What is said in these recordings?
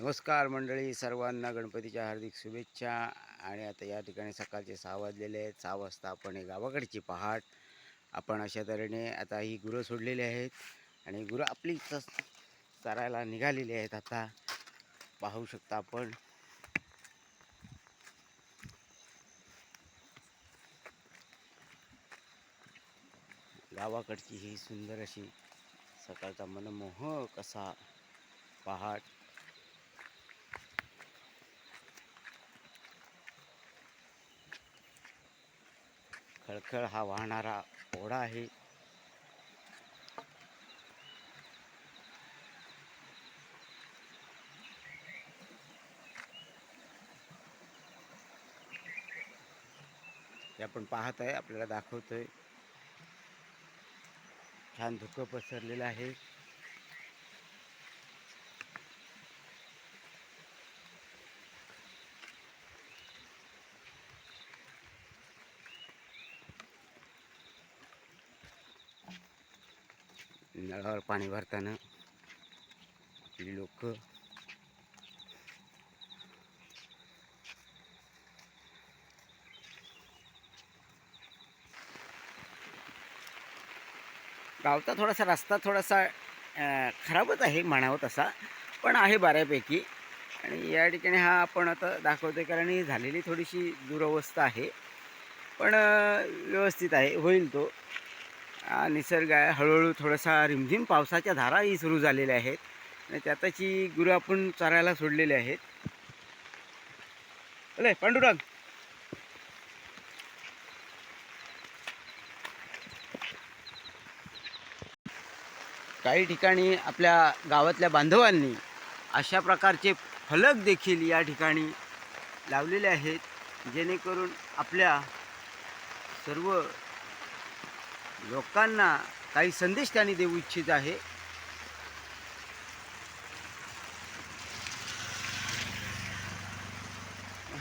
नमस्कार मंडळी सर्वांना गणपतीच्या हार्दिक शुभेच्छा. आणि आता या ठिकाणी सकाळचे सहा वाजलेले आहेत. सहा वाजता आपण हे गावाकडची पहाट. आपण अशा तऱ्हेने आता ही गुरं सोडलेली आहेत. आणि गुरं आपली इथं चरायला निघालेली आहेत आता. पाहू शकता आपण. गावाकडची ही सुंदर अशी सकाळचा मनमोहक असा पहाट. खळखळ हा वाहणारा ओढा आहे. ते आपण पाहत आहे आपल्याला दाखवतोय. छान धुकं पसरलेलं आहे. नळावर पाणी भरताना आपली लोक गावचा थोडासा रस्ता थोडासा खराबच आहे म्हणावं तसा पण आहे बऱ्यापैकी. आणि या ठिकाणी हा आपण आता दाखवतोय कारण ही झालेली थोडीशी दुरवस्था आहे. पण व्यवस्थित आहे होईल तो. निसर्ग आहे. हळूहळू थोडासा रिमझिम पावसाच्या धाराही सुरू झालेल्या आहेत. आणि त्याताची गुरु आपण चरायला सोडलेले आहेत. अले पांडुरंग. काही ठिकाणी आपल्या गावातल्या बांधवांनी अशा प्रकारचे फलक देखील या ठिकाणी लावलेले आहेत जेणेकरून आपल्या सर्व लोकांना काही संदेश त्यांनी देऊ इच्छित आहे.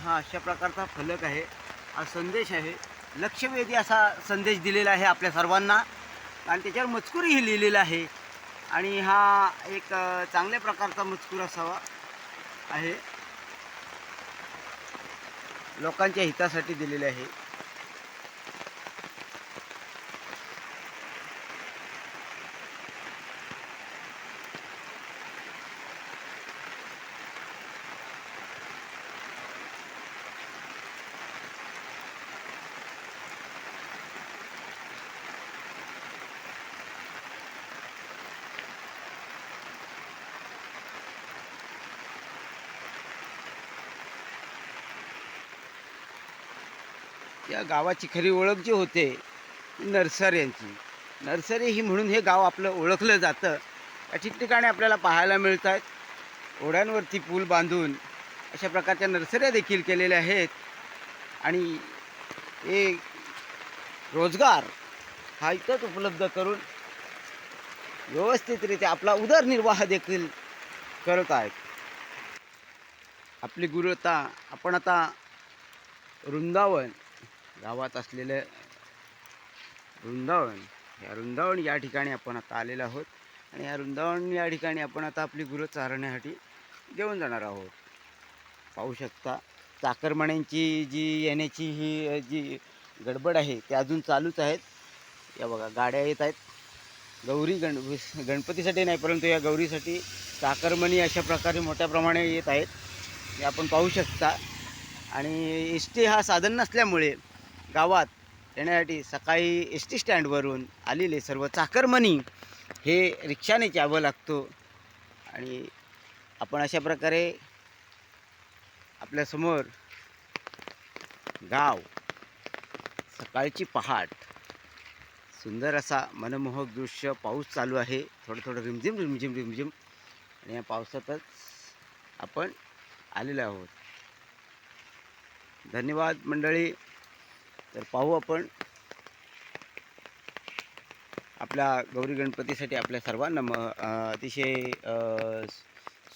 हा अशा प्रकारचा फलक आहे. हा संदेश आहे. लक्षवेधी असा संदेश दिलेला आहे आपल्या सर्वांना. आणि त्याच्यावर मजकूरही लिहिलेला आहे. आणि हा एक चांगल्या प्रकारचा मजकूर असावा आहे. लोकांच्या हितासाठी दिलेले आहे. या गावाची खरी ओळख जी होते नर्सऱ्यांची नर्सरी ही म्हणून हे गाव आपलं ओळखलं जातं. या ठिकठिकाणी आपल्याला पाहायला मिळत आहेत ओढ्यांवरती पूल बांधून अशा प्रकारच्या नर्सऱ्या देखील केलेल्या आहेत. आणि हे रोजगार हा इथंच उपलब्ध करून व्यवस्थितरित्या आपला उदरनिर्वाह देखील करत आहेत. आपली गुरुता आपण आता वृंदावन गावात असलेलं वृंदावन. या वृंदावन या ठिकाणी आपण आता आलेलो आहोत. आणि या वृंदावन या ठिकाणी आपण आता आपली गुरं चारण्यासाठी घेऊन जाणार आहोत. पाहू शकता चाकरमान्यांची जी येण्याची ही जी गडबड आहे ती अजून चालूच आहेत. या बघा गाड्या येत आहेत. गौरी गण गणपतीसाठी नाही परंतु या गौरीसाठी चाकरमणी अशा प्रकारे मोठ्या प्रमाणे येत आहेत. हे आपण पाहू शकता. आणि एस टी हा साधन नसल्यामुळे गावात येण्यासाठी सकाळी एस टी स्टँडवरून आलेले सर्व चाकरमणी हे रिक्षाने यावं लागतो. आणि आपण अशा प्रकारे आपल्यासमोर गाव सकाळची पहाट सुंदर असा मनमोहक दृश्य पाऊस चालू आहे. थोडं थोडं रिमझिम रिमझिम रिमझिम. आणि या पावसातच आपण आलेलो आहोत. धन्यवाद मंडळी. तर पाहू आपण आपल्या गौरी गणपतीसाठी आपल्या सर्वांना म अतिशय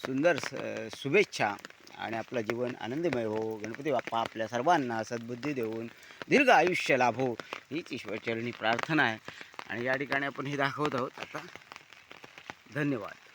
सुंदर स- शुभेच्छा आणि आपलं जीवन आनंदमय हो. गणपती बाप्पा आपल्या सर्वांना सद्बुद्धी देऊन दीर्घ आयुष्य लाभो. हीच ईश्वरचरणी प्रार्थना आहे. आणि या ठिकाणी आपण हे दाखवत आहोत. आता धन्यवाद.